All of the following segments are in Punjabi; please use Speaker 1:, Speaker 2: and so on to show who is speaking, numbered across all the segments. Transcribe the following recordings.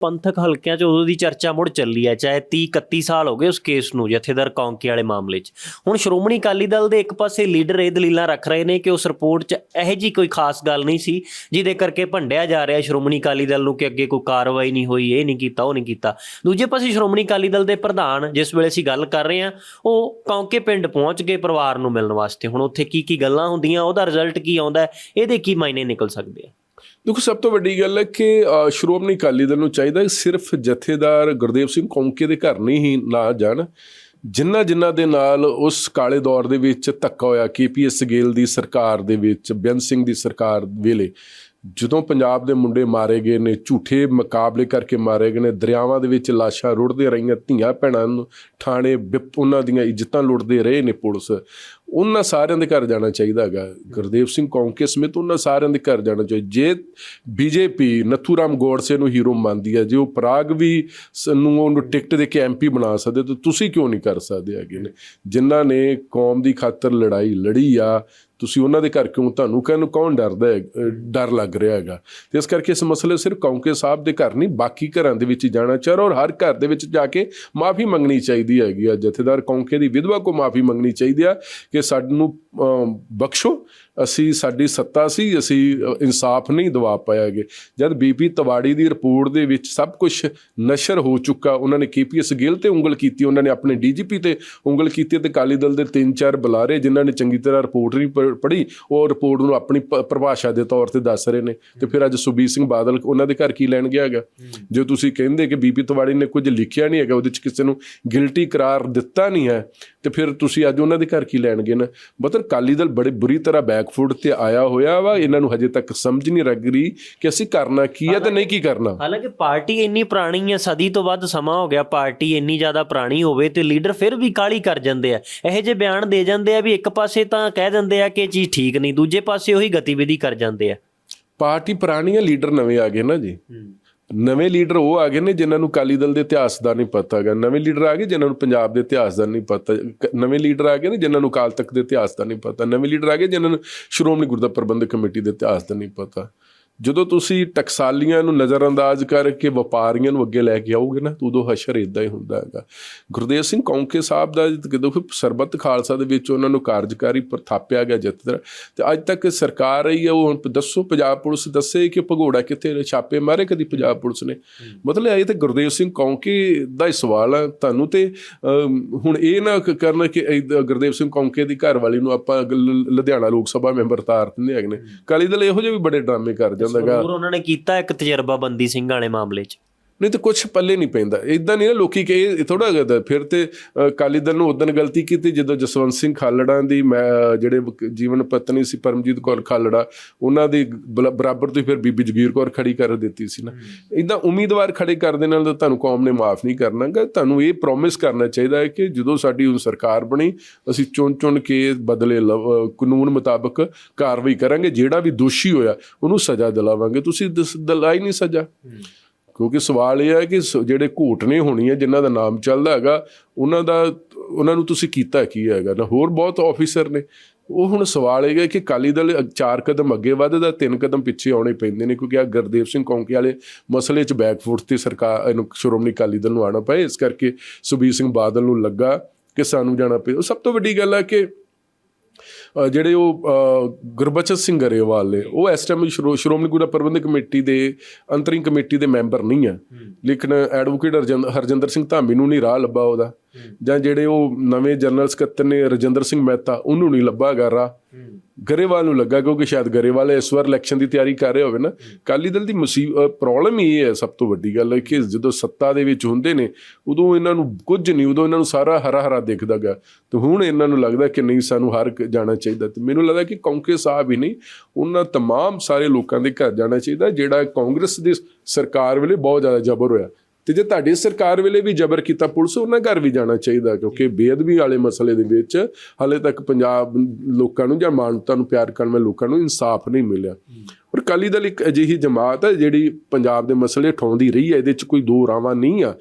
Speaker 1: ਪੰਥਕ ਹਲਕਿਆਂ 'ਚ ਉਦੋਂ ਦੀ ਚਰਚਾ ਮੁੜ ਚੱਲੀ ਹੈ, ਚਾਹੇ 30 31 ਸਾਲ ਹੋ ਗਏ ਉਸ ਕੇਸ ਨੂੰ, ਜਥੇਦਾਰ ਕੌਂਕੇ ਵਾਲੇ ਮਾਮਲੇ 'ਚ। ਹੁਣ ਸ਼੍ਰੋਮਣੀ ਅਕਾਲੀ ਦਲ ਦੇ ਇੱਕ ਪਾਸੇ ਲੀਡਰ ਇਹ ਦਲੀਲਾਂ ਰੱਖ ਰਹੇ ਨੇ ਕਿ ਉਸ ਰਿਪੋਰਟ 'ਚ ਇਹੋ ਜੀ ਕੋਈ ਖਾਸ ਗੱਲ ਨਹੀਂ ਸੀ, ਜਿਹਦੇ ਕਰਕੇ ਭੰਡਿਆ ਜਾ ਰਿਹਾ ਸ਼੍ਰੋਮਣੀ ਅਕਾਲੀ ਦਲ ਨੂੰ ਕਿ ਅੱਗੇ ਕੋਈ ਕਾਰਵਾਈ ਨਹੀਂ ਹੋਈ, ਇਹ ਨਹੀਂ ਕੀਤਾ, ਉਹ ਨਹੀਂ ਕੀਤਾ। ਦੂਜੇ ਪਾਸੇ ਸ਼੍ਰੋਮਣੀ ਅਕਾਲੀ ਦਲ ਦੇ ਪ੍ਰਧਾਨ, ਜਿਸ ਵੇਲੇ ਅਸੀਂ ਗੱਲ ਕਰ ਰਹੇ ਹਾਂ, ਉਹ ਕੌਂਕੇ ਪਿੰਡ ਪਹੁੰਚ ਗਏ ਪਰਿਵਾਰ ਨੂੰ ਮਿਲਣ ਵਾਸਤੇ। ਹੁਣ ਉੱਥੇ ਕੀ ਕੀ ਗੱਲਾਂ ਹੁੰਦੀਆਂ, ਉਹਦਾ ਰਿਜ਼ਲਟ ਕੀ ਆਉਂਦਾ, ਇਹਦੇ ਕੀ ਮਾਇਨੇ ਨਿਕਲ ਸਕਦੇ ਆ?
Speaker 2: ਦੇਖੋ, ਸਭ ਤੋਂ ਵੱਡੀ ਗੱਲ ਹੈ ਕਿ ਸ਼੍ਰੋਮਣੀ ਅਕਾਲੀ ਦਲ ਨੂੰ ਚਾਹੀਦਾ ਸਿਰਫ ਜਥੇਦਾਰ ਗੁਰਦੇਵ ਸਿੰਘ ਕੌਂਕੇ ਦੇ ਘਰ ਨਹੀਂ ਹੀ ਨਾ ਜਾਣ। ਜਿਨ੍ਹਾਂ ਜਿਨ੍ਹਾਂ ਦੇ ਨਾਲ ਉਸ ਕਾਲੇ ਦੌਰ ਦੇ ਵਿੱਚ ਧੱਕਾ ਹੋਇਆ ਕੇਪੀਐਸ ਗੇਲ ਦੀ ਸਰਕਾਰ ਦੇ ਵਿੱਚ, ਬੇਅੰਤ ਸਿੰਘ ਦੀ ਸਰਕਾਰ ਵੇਲੇ, ਜਦੋਂ ਪੰਜਾਬ ਦੇ ਮੁੰਡੇ ਮਾਰੇ ਗਏ ਨੇ, ਝੂਠੇ ਮੁਕਾਬਲੇ ਕਰਕੇ ਮਾਰੇ ਗਏ ਨੇ, ਦਰਿਆਵਾਂ ਦੇ ਵਿੱਚ ਲਾਸ਼ਾਂ ਰੁੜਦੇ ਰਹੀਆਂ ਧੀਆਂ ਭੈਣਾਂ ਨੂੰ, ਥਾਣੇ ਵਿਪ- ਉਹਨਾਂ ਦੀਆਂ ਇੱਜ਼ਤਾਂ ਲੁੱਟਦੇ ਰਹੇ ਨੇ ਪੁਲਿਸ। ਉਹਨਾਂ ਸਾਰਿਆਂ ਦੇ ਘਰ ਜਾਣਾ ਚਾਹੀਦਾ ਹੈਗਾ। ਗੁਰਦੇਵ ਸਿੰਘ ਕੌਂਕੇ ਸਮੇਤ ਉਹਨਾਂ ਸਾਰਿਆਂ ਦੇ ਘਰ ਜਾਣਾ ਚਾਹੀਦਾ। ਜੇ ਬੀਜੇਪੀ ਨਥੂਰਾਮ ਗੋਡਸੇ ਨੂੰ ਹੀਰੋ ਮੰਨਦੀ ਹੈ, ਜੇ ਉਹ ਪ੍ਰਾਗ ਵੀ ਸ- ਨੂੰ ਉਹਨੂੰ ਟਿਕਟ ਦੇ ਕੇ ਐਮਪੀ ਬਣਾ ਸਕਦੇ, ਤਾਂ ਤੁਸੀਂ ਕਿਉਂ ਨਹੀਂ ਕਰ ਸਕਦੇ ਹੈਗੇ ਨੇ? ਜਿਨ੍ਹਾਂ ਨੇ ਕੌਮ ਦੀ ਖਾਤਰ ਲੜਾਈ ਲੜੀ ਆ, ਤੁਸੀਂ ਉਹਨਾਂ ਦੇ ਘਰ ਕਿਉਂ ਤੁਹਾਨੂੰ ਕਹਿਣ ਨੂੰ ਕੌਣ ਡਰਦਾ ਹੈ ਡਰ ਲੱਗ ਰਿਹਾ ਹੈਗਾ। ਤੇ ਇਸ ਕਰਕੇ ਇਸ ਮਸਲੇ ਸਿਰਫ ਕੌਂਕੇ ਸਾਹਿਬ ਦੇ ਘਰ ਨਹੀਂ, ਬਾਕੀ ਘਰਾਂ ਦੇ ਵਿੱਚ ਹੀ ਜਾਣਾ ਚਾਹੀਦਾ ਔਰ ਹਰ ਘਰ ਦੇ ਵਿੱਚ ਜਾ ਕੇ ਮਾਫੀ ਮੰਗਣੀ ਚਾਹੀਦੀ ਹੈਗੀ ਆ। ਜਥੇਦਾਰ ਕੌਂਕੇ ਦੀ ਵਿਧਵਾ ਕੋ ਮਾਫੀ ਮੰਗਣੀ ਚਾਹੀਦੀ ਆ ਕਿ ਸਾਨੂੰ ਅਮ, ਬਖਸ਼ੋ। ਅਸੀਂ ਸਾਡੀ ਸੱਤਾ ਸੀ ਅਸੀਂ ਇਨਸਾਫ ਨਹੀਂ ਦਵਾ ਪਾਇਆਗੇ ਜਦ ਬੀਪੀ ਤਵਾੜੀ ਦੀ ਰਿਪੋਰਟ ਦੇ ਵਿੱਚ ਸਭ ਕੁਝ ਨਸ਼ਰ ਹੋ ਚੁੱਕਾ ਉਹਨਾਂ ਨੇ ਕੇਪੀਐਸ ਗਿੱਲ ਤੇ ਉਂਗਲ ਕੀਤੀ ਉਹਨਾਂ ਨੇ ਆਪਣੇ ਡੀਜੀਪੀ ਤੇ ਉਂਗਲ ਕੀਤੀ ਤੇ ਕਾਲੀ ਦਲ ਦੇ ਤਿੰਨ ਚਾਰ ਬੁਲਾਰੇ ਜਿਨ੍ਹਾਂ ਨੇ ਚੰਗੀ ਤਰ੍ਹਾਂ ਰਿਪੋਰਟ ਨਹੀਂ ਪੜ੍ਹੀ ਉਹ ਰਿਪੋਰਟ ਨੂੰ ਆਪਣੀ ਪਰਿਭਾਸ਼ਾ ਦੇ ਤੌਰ ਤੇ ਦੱਸ ਰਹੇ ਨੇ। ਤੇ ਫਿਰ ਅੱਜ ਸੁਬੀਰ ਸਿੰਘ ਬਾਦਲ ਉਹਨਾਂ ਦੇ ਘਰ ਕੀ ਲੈਣ ਗਿਆ ਹੈਗਾ? ਜੇ ਤੁਸੀਂ ਕਹਿੰਦੇ ਕਿ ਬੀਪੀ ਤਵਾੜੀ ਨੇ ਕੁਝ ਲਿਖਿਆ ਨਹੀਂ ਹੈਗਾ ਉਹਦੇ ਚ ਕਿਸੇ ਨੂੰ ਗਿਲਟੀ ਕਰਾਰ ਦਿੱਤਾ ਨਹੀਂ ਹੈ ਤੇ ਫਿਰ ਤੁਸੀਂ ਅੱਜ ਉਹਨਾਂ ਦੇ ਘਰ ਕੀ ਲੈਣਗੇ ਨਾ। ਮਤਲਬ ਕਾਲੀ ਦਲ ਬੜੇ ਬੁਰੀ ਤਰ੍ਹਾਂ ਬੈਕਫੁੱਟ ਤੇ ਆਇਆ ਹੋਇਆ ਵਾ ਇਹਨਾਂ ਨੂੰ ਹਜੇ ਤੱਕ ਸਮਝ ਨਹੀਂ ਲੱਗ ਰਹੀ ਕਿ ਅਸੀਂ ਕਰਨਾ ਕੀ ਹੈ ਤੇ ਨਹੀਂ ਕੀ ਕਰਨਾ।
Speaker 1: ਹਾਲਾਂਕਿ ਪਾਰਟੀ ਇੰਨੀ ਪੁਰਾਣੀ ਹੈ ਸਦੀ ਤੋਂ ਵੱਧ ਸਮਾਂ ਹੋ ਗਿਆ ਪਾਰਟੀ ਇੰਨੀ ਜ਼ਿਆਦਾ ਪੁਰਾਣੀ ਹੋਵੇ ਤੇ ਲੀਡਰ ਫਿਰ ਵੀ ਕਾਲੀ ਕਰ ਜਾਂਦੇ ਆ। ਇਹੋ ਜਿਹੇ ਬਿਆਨ ਦੇ ਜਾਂਦੇ ਆ ਵੀ ਇੱਕ ਪਾਸੇ ਤਾਂ ਕਹਿ ਦਿੰਦੇ ਆ ਕਿ ਚੀਜ਼ ਠੀਕ ਨਹੀਂ ਦੂਜੇ ਪਾਸੇ ਉਹੀ ਗਤੀਵਿਧੀ ਕਰ ਜਾਂਦੇ ਆ।
Speaker 2: ਪਾਰਟੀ ਪੁਰਾਣੀ ਹੈ ਲੀਡਰ ਨਵੇਂ ਆ ਗਏ ਨਾ ਜੀ। ਨਵੇਂ ਲੀਡਰ ਉਹ ਆ ਗਏ ਨੇ ਜਿਨ੍ਹਾਂ ਨੂੰ ਕਾਲੀ ਦਲ ਦੇ ਇਤਿਹਾਸ ਦਾ ਨਹੀਂ ਪਤਾ ਹੈਗਾ। ਨਵੇਂ ਲੀਡਰ ਆ ਗਏ ਜਿਨ੍ਹਾਂ ਨੂੰ ਪੰਜਾਬ ਦੇ ਇਤਿਹਾਸ ਦਾ ਨਹੀਂ ਪਤਾ। ਨਵੇਂ ਲੀਡਰ ਆ ਗਏ ਨੇ ਜਿਨ੍ਹਾਂ ਨੂੰ ਕਾਲ ਤੱਕ ਦੇ ਇਤਿਹਾਸ ਦਾ ਨਹੀਂ ਪਤਾ। ਨਵੇਂ ਲੀਡਰ ਆ ਗਏ ਜਿਨ੍ਹਾਂ ਨੂੰ ਸ਼੍ਰੋਮਣੀ ਗੁਰਦੁਆਰਾ ਪ੍ਰਬੰਧਕ ਕਮੇਟੀ ਦੇ ਇਤਿਹਾਸ ਦਾ ਨਹੀਂ ਪਤਾ। ਜਦੋਂ ਤੁਸੀਂ ਟਕਸਾਲੀਆਂ ਨੂੰ ਨਜ਼ਰਅੰਦਾਜ਼ ਕਰਕੇ ਵਪਾਰੀਆਂ ਨੂੰ ਅੱਗੇ ਲੈ ਕੇ ਆਓਗੇ ਨਾ, ਤਾਂ ਉਦੋਂ ਹਸ਼ਰ ਇਦਾਂ ਹੀ ਹੁੰਦਾ ਹੈਗਾ। ਗੁਰਦੇਵ ਸਿੰਘ ਕੌਂਕੇ ਸਾਹਿਬ ਦਾ ਜਦੋਂ ਸਰਬੱਤ ਖਾਲਸਾ ਦੇ ਵਿੱਚ ਉਹਨਾਂ ਨੂੰ ਕਾਰਜਕਾਰੀ ਪਰ ਥਾਪਿਆ ਗਿਆ ਜਥੇਦਾਰ ਤੇ ਅੱਜ ਤੱਕ ਸਰਕਾਰ ਰਹੀ ਹੈ ਉਹ ਹੁਣ ਦੱਸੋ, ਪੰਜਾਬ ਪੁਲਿਸ ਦੱਸੇ ਕਿ ਭਗੋੜਾ ਕਿੱਥੇ ਛਾਪੇ ਮਾਰੇ ਕਦੀ ਪੰਜਾਬ ਪੁਲਿਸ ਨੇ? ਮਤਲਬ ਇਹ ਤੇ ਗੁਰਦੇਵ ਸਿੰਘ ਕੌਂਕੇ ਦਾ ਹੀ ਸਵਾਲ ਹੈ ਤੁਹਾਨੂੰ ਤੇ ਹੁਣ ਇਹ ਨਾ ਕ- ਕਰਨ ਕਿ ਗੁਰਦੇਵ ਸਿੰਘ ਕੌਂਕੇ ਦੀ ਘਰ ਵਾਲੀ ਨੂੰ ਆਪਾਂ ਲ- ਲੁਧਿਆਣਾ ਲੋਕ ਸਭਾ ਮੈਂਬਰ ਤਾਰ ਦਿੰਦੇ ਹੈਗੇ ਨੇ। ਕਾਲੀ ਦਲ ਇਹੋ ਜਿਹੇ ਵੀ ਬੜੇ ਡਰਾਮੇ ਕਰ ਜਾਂਦਾ ਹੈਗਾ
Speaker 1: ਹੋਰ ਉਹਨਾਂ ਨੇ ਕੀਤਾ ਇੱਕ ਤਜਰਬਾ ਬੰਦੀ ਸਿੰਘ ਵਾਲੇ ਮਾਮਲੇ 'ਚ।
Speaker 2: ਨਹੀਂ ਤਾਂ ਕੁਝ ਪੱਲੇ ਨਹੀਂ ਪੈਂਦਾ। ਇਦਾਂ ਨਹੀਂ ਨਾ ਲੋਕੀ ਕਹੇ ਥੋੜਾ ਕਰਦਾ ਫਿਰ ਤੇ ਅ, ਅਕਾਲੀ ਦਲ ਨੂੰ ਉਦੋਂ ਗਲਤੀ ਕੀਤੀ ਜਦੋਂ ਜਸਵੰਤ ਸਿੰਘ ਖਾਲੜਾ ਦੀ ਮੈਂ ਜਿਹੜੇ ਜੀਵਨ ਪਤਨੀ ਸੀ ਪਰਮਜੀਤ ਕੌਰ ਖਾਲੜਾ ਉਹਨਾਂ ਦੀ ਬਲ- ਬਰਾਬਰ ਤੋਂ ਫਿਰ ਬੀਬੀ ਜਗੀਰ ਕੌਰ ਖੜੀ ਕਰ ਦਿੱਤੀ ਸੀ ਨਾ। ਇਦਾਂ ਉਮੀਦਵਾਰ ਖੜੇ ਕਰਨ ਦੇ ਨਾਲ ਤਾਂ ਤੁਹਾਨੂੰ ਕੌਮ ਨੇ ਮਾਫ ਨਹੀਂ ਕਰਨਾਗਾ ਤੁਹਾਨੂੰ ਇਹ ਪ੍ਰੋਮਿਸ ਕਰਨਾ ਚਾਹੀਦਾ ਹੈ ਕਿ ਜਦੋਂ ਸਾਡੀ ਹੁਣ ਸਰਕਾਰ ਬਣੀ ਅਸੀਂ ਚੁਣ ਚੁਣ ਕੇ ਬਦਲੇ ਲਵ- ਕਾਨੂੰਨ ਮੁਤਾਬਕ ਕਾਰਵਾਈ ਕਰਾਂਗੇ ਜਿਹੜਾ ਵੀ ਦੋਸ਼ੀ ਹੋਇਆ ਉਹਨੂੰ ਸਜ਼ਾ ਦਿਲਾਵਾਂਗੇ। ਤੁਸੀਂ ਦਿਸ- ਦਿਲਾਈ ਨਹੀਂ ਸਜ਼ਾ। ਕਿਉਂਕਿ ਸਵਾਲ ਇਹ ਹੈ ਕਿ ਸ- ਜਿਹੜੇ ਘੋਟਨੇ ਹੋਣੀ ਹੈ, ਜਿਨ੍ਹਾਂ ਦਾ ਨਾਮ ਚੱਲਦਾ ਹੈਗਾ, ਉਹਨਾਂ ਦਾ, ਉਹਨਾਂ ਨੂੰ ਤੁਸੀਂ ਕੀਤਾ ਕੀ ਹੈਗਾ? ਨਾ, ਹੋਰ ਬਹੁਤ ਆਫੀਸਰ ਨੇ। ਉਹ ਹੁਣ ਸਵਾਲ ਇਹ ਹੈ ਕਿ ਕਾਲੀ ਦਲ ਚਾਰ ਕਦਮ ਅੱਗੇ ਵੱਧਦਾ, ਤਿੰਨ ਕਦਮ ਪਿੱਛੇ ਆਉਣੇ ਪੈਂਦੇ ਨੇ, ਕਿਉਂਕਿ ਆ ਗੁਰਦੇਵ ਸਿੰਘ ਕੌਂਕੇ ਵਾਲੇ ਮਸਲੇ 'ਚ ਬੈਕਫੁੱਟ ਤੇ ਸਰਕਾਰ, ਇਹਨੂੰ ਸ਼੍ਰੋਮਣੀ ਅਕਾਲੀ ਦਲ ਨੂੰ ਆਣਾ ਪਏ। ਇਸ ਕਰਕੇ ਸੁਬੀਰ ਸਿੰਘ ਬਾਦਲ ਨੂੰ ਲੱਗਾ ਕਿ ਸਾਨੂੰ ਜਾਣਾ ਪਏ। ਉਹ ਸਭ ਤੋਂ ਵੱਡੀ ਗੱਲ ਹੈ ਕਿ ਜਿਹੜੇ ਉਹ ਗੁਰਬਚਨ ਸਿੰਘ ਗਰੇਵਾਲ ਨੇ ਉਹ ਇਸ ਟਾਈਮ ਸ਼੍ਰੋ- ਸ਼੍ਰੋਮਣੀ ਗੁਰਦੁਆਰਾ ਪ੍ਰਬੰਧਕ ਕਮੇਟੀ ਦੇ ਅੰਤਰਿੰਗ ਕਮੇਟੀ ਦੇ ਮੈਂਬਰ ਨਹੀਂ ਆ। ਲੇਕਿਨ ਐਡਵੋਕੇਟ ਹਰਜਿੰਦ- ਹਰਜਿੰਦਰ ਸਿੰਘ ਧਾਮੀ ਨੂੰ ਨਹੀਂ ਰਾਹ ਲੱਭਾ ਉਹਦਾ। ਜਾਂ ਜਿਹੜੇ ਉਹ ਨਵੇਂ ਜਨਰਲ ਸਕੱਤਰ ਨੇ ਰਜਿੰਦਰ ਸਿੰਘ ਮਹਿਤਾ ਉਹਨੂੰ ਨਹੀਂ ਲੱਭਾ ਗਾ ਰਾਹ। ਗਰੇਵਾਲ ਨੂੰ ਲੱਗਾ ਕਿਉਂਕਿ ਸ਼ਾਇਦ ਗਰੇਵਾਲ ਇਸ ਵਾਰ ਇਲੈਕਸ਼ਨ ਦੀ ਤਿਆਰੀ ਕਰ ਰਹੇ ਹੋਵੇ ਨਾ ਕਾਲੀ ਦਲ ਦੀ ਮੁਸੀਬਤ ਪ੍ਰੋਬਲਮ ਹੀ ਇਹ ਹੈ ਸਭ ਤੋਂ ਵੱਡੀ ਗੱਲ ਹੈ ਕਿ ਜਦੋਂ ਸੱਤਾ ਦੇ ਵਿੱਚ ਹੁੰਦੇ ਨੇ ਉਦੋਂ ਇਹਨਾਂ ਨੂੰ ਕੁਝ ਨਹੀਂ ਉਦੋਂ ਇਹਨਾਂ ਨੂੰ ਸਾਰਾ ਹਰਾ ਹਰਾ ਦਿਖਦਾ ਗਾ ਤੇ ਹੁਣ ਇਹਨਾਂ ਨੂੰ ਲੱਗਦਾ ਕਿ ਨਹੀਂ ਸਾਨੂੰ ਹਰ ਕ- ਜਾਣਾ ਚਾਹੀਦਾ ਤੇ ਮੈਨੂੰ ਲੱਗਦਾ ਕਿ ਕੌਂਕੇ ਸਾਹਿਬ ਹੀ ਨਹੀਂ ਉਹਨਾਂ तमाम ਸਾਰੇ ਲੋਕਾਂ ਦੇ ਘਰ ਜਾਣਾ ਚਾਹੀਦਾ ਜਿਹੜਾ ਕਾਂਗਰਸ ਦੀ ਸਰਕਾਰ ਵੇਲੇ ਬਹੁਤ ਜ਼ਿਆਦਾ ਜ਼ਬਰ ਹੋਇਆ ਤੇ ਜੇ ਤੁਹਾਡੀ ਸਰਕਾਰ ਵੇਲੇ ਵੀ ਜ਼ਬਰ ਕੀਤਾ ਪੁਲਿਸ, ਉਹਨਾਂ ਘਰ ਵੀ ਜਾਣਾ ਚਾਹੀਦਾ, ਕਿਉਂਕਿ ਬੇਅਦਬੀ ਵਾਲੇ ਮਸਲੇ ਦੇ ਵਿੱਚ ਹਾਲੇ ਤੱਕ ਪੰਜਾਬ ਲੋਕਾਂ ਨੂੰ ਜਾਂ ਮਾਨਵਤਾ ਨੂੰ ਪਿਆਰ ਕਰਨ ਵਾਲੇ ਲੋਕਾਂ ਨੂੰ ਇਨਸਾਫ ਨਹੀਂ ਮਿਲਿਆ। ਪਰ ਅਕਾਲੀ ਦਲ ਇੱਕ ਅਜਿਹੀ ਜਮਾਤ ਹੈ ਜਿਹੜੀ ਪੰਜਾਬ ਦੇ ਮਸਲੇ ਠਾਉਂਦੀ ਰਹੀ ਹੈ, ਇਹਦੇ ਚ ਕੋਈ ਦੋ ਰਾਵਾਂ ਨਹੀਂ ਆ।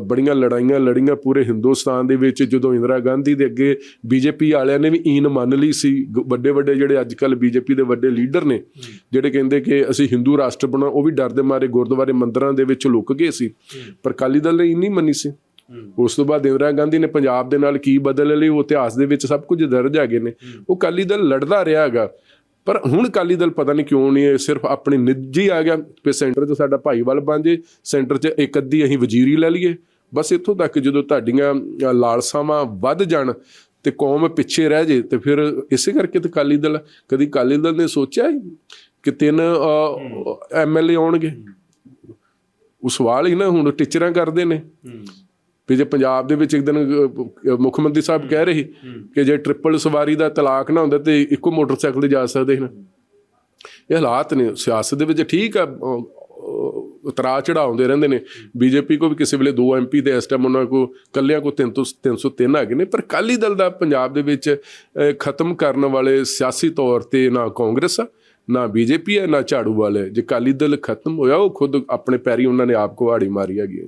Speaker 2: ਬੜੀਆਂ ਲੜਾਈਆਂ, ਲੜੀਆਂ ਪੂਰੇ ਹਿੰਦੁਸਤਾਨ ਦੇ ਵਿੱਚ, ਜਦੋਂ ਇੰਦਰਾ ਗਾਂਧੀ ਦੇ ਅੱਗੇ ਬੀਜੇਪੀ ਵਾਲਿਆਂ ਨੇ ਵੀ ਈਨ ਮੰਨ ਲਈ ਸੀ ਵੱਡੇ ਵੱਡੇ ਜਿਹੜੇ ਅੱਜ ਕੱਲ ਬੀਜੇਪੀ ਦੇ ਵੱਡੇ ਲੀਡਰ ਨੇ, ਜਿਹੜੇ ਕਹਿੰਦੇ ਕਿ ਅਸੀਂ ਹਿੰਦੂ ਰਾਸ਼ਟਰ ਬਣਾ ਉਹ ਵੀ ਡਰ ਦੇ ਮਾਰੇ, ਗੁਰਦੁਆਰੇ ਮੰਦਰਾਂ ਦੇ ਵਿੱਚ ਲੁਕ ਗਏ ਸੀ। ਪਰ ਅਕਾਲੀ ਦਲ ਨੇ ਇੰਨੀ ਮੰਨੀ ਸੀ। ਉਸ ਤੋਂ ਬਾਅਦ ਇੰਦਰਾ ਗਾਂਧੀ ਨੇ ਪੰਜਾਬ ਦੇ ਨਾਲ ਕੀ ਬਦਲ ਲਈ ਉਹ ਇਤਿਹਾਸ ਦੇ ਵਿੱਚ ਸਭ ਕੁਝ ਦਰਜ ਹੈਗੇ ਨੇ। ਉਹ ਅਕਾਲੀ ਦਲ ਲੜਦਾ ਰਿਹਾ ਹੈਗਾ। ਪਰ ਹੁਣ ਅਕਾਲੀ ਦਲ ਪਤਾ ਨਹੀਂ ਕਿਉਂ ਨਹੀਂ ਸਿਰਫ ਆਪਣੀ ਨਿੱਜੀ ਆ ਗਿਆ ਕਿ ਸੈਂਟਰ 'ਚ ਸਾਡਾ ਭਾਈਵਾਲ ਬਣ ਜੇ ਸੈਂਟਰ 'ਚ ਇੱਕ ਅੱਧੀ ਅਸੀਂ ਵਜ਼ੀਰੀ ਲੈ ਲਈਏ। ਬਸ ਇੱਥੋਂ ਤੱਕ ਜਦੋਂ ਤੁਹਾਡੀਆਂ ਲਾਲਸਾਵਾਂ ਵੱਧ ਜਾਣ ਤੇ ਕੌਮ ਪਿੱਛੇ ਰਹਿ ਜੇ ਤੇ ਫਿਰ ਇਸੇ ਕਰਕੇ ਤੇ ਅਕਾਲੀ ਦਲ ਕਦੀ ਅਕਾਲੀ ਦਲ ਨੇ ਸੋਚਿਆ ਕਿ ਤਿੰਨ ਐਮਐਲਏ ਆਉਣਗੇ। ਉਹ ਸਵਾਲ ਹੀ ਨਾ ਹੁਣ ਟੀਚਰਾਂ ਕਰਦੇ ਨੇ। ਵੀ ਜੇ ਪੰਜਾਬ ਦੇ ਵਿੱਚ ਇੱਕ ਦਿਨ ਮੁੱਖ ਮੰਤਰੀ ਸਾਹਿਬ ਕਹਿ ਰਹੇ ਕਿ ਜੇ ਟ੍ਰਿਪਲ ਸਵਾਰੀ ਦਾ ਤਲਾਕ ਨਾ ਹੁੰਦਾ ਤੇ ਇੱਕੋ ਮੋਟਰਸਾਈਕਲ ਤੇ ਜਾ ਸਕਦੇ ਹਨ। ਇਹ ਹਾਲਾਤ ਨੇ ਸਿਆਸਤ ਦੇ ਵਿੱਚ ਠੀਕ ਆ ਉਤਰਾ ਚੜਾਉਂਦੇ ਰਹਿੰਦੇ ਨੇ। ਬੀਜੇਪੀ ਕੋ ਵੀ ਕਿਸੇ ਵੇਲੇ ਦੋ ਐਮਪੀ ਤੇ ਇਸ ਟਾਈਮ ਉਹਨਾਂ ਕੋ ਕੱਲਿਆਂ ਕੋ 300 303 ਹੈਗੇ ਨੇ ਪਰ ਅਕਾਲੀ ਦਲ ਦਾ ਪੰਜਾਬ ਦੇ ਵਿੱਚ ਖਤਮ ਕਰਨ ਵਾਲੇ ਸਿਆਸੀ ਤੌਰ ਤੇ ਨਾ ਕਾਂਗਰਸ ਆ ਨਾ ਬੀਜੇਪੀ ਹੈ ਨਾ ਝਾੜੂ ਵਾਲੇ। ਜੇ ਅਕਾਲੀ ਦਲ ਖਤਮ ਹੋਇਆ ਉਹ ਖੁਦ ਆਪਣੇ ਪੈਰੀ ਉਹਨਾਂ ਨੇ ਆਪ ਕੁਹਾੜੀ ਮਾਰੀ ਹੈਗੀ।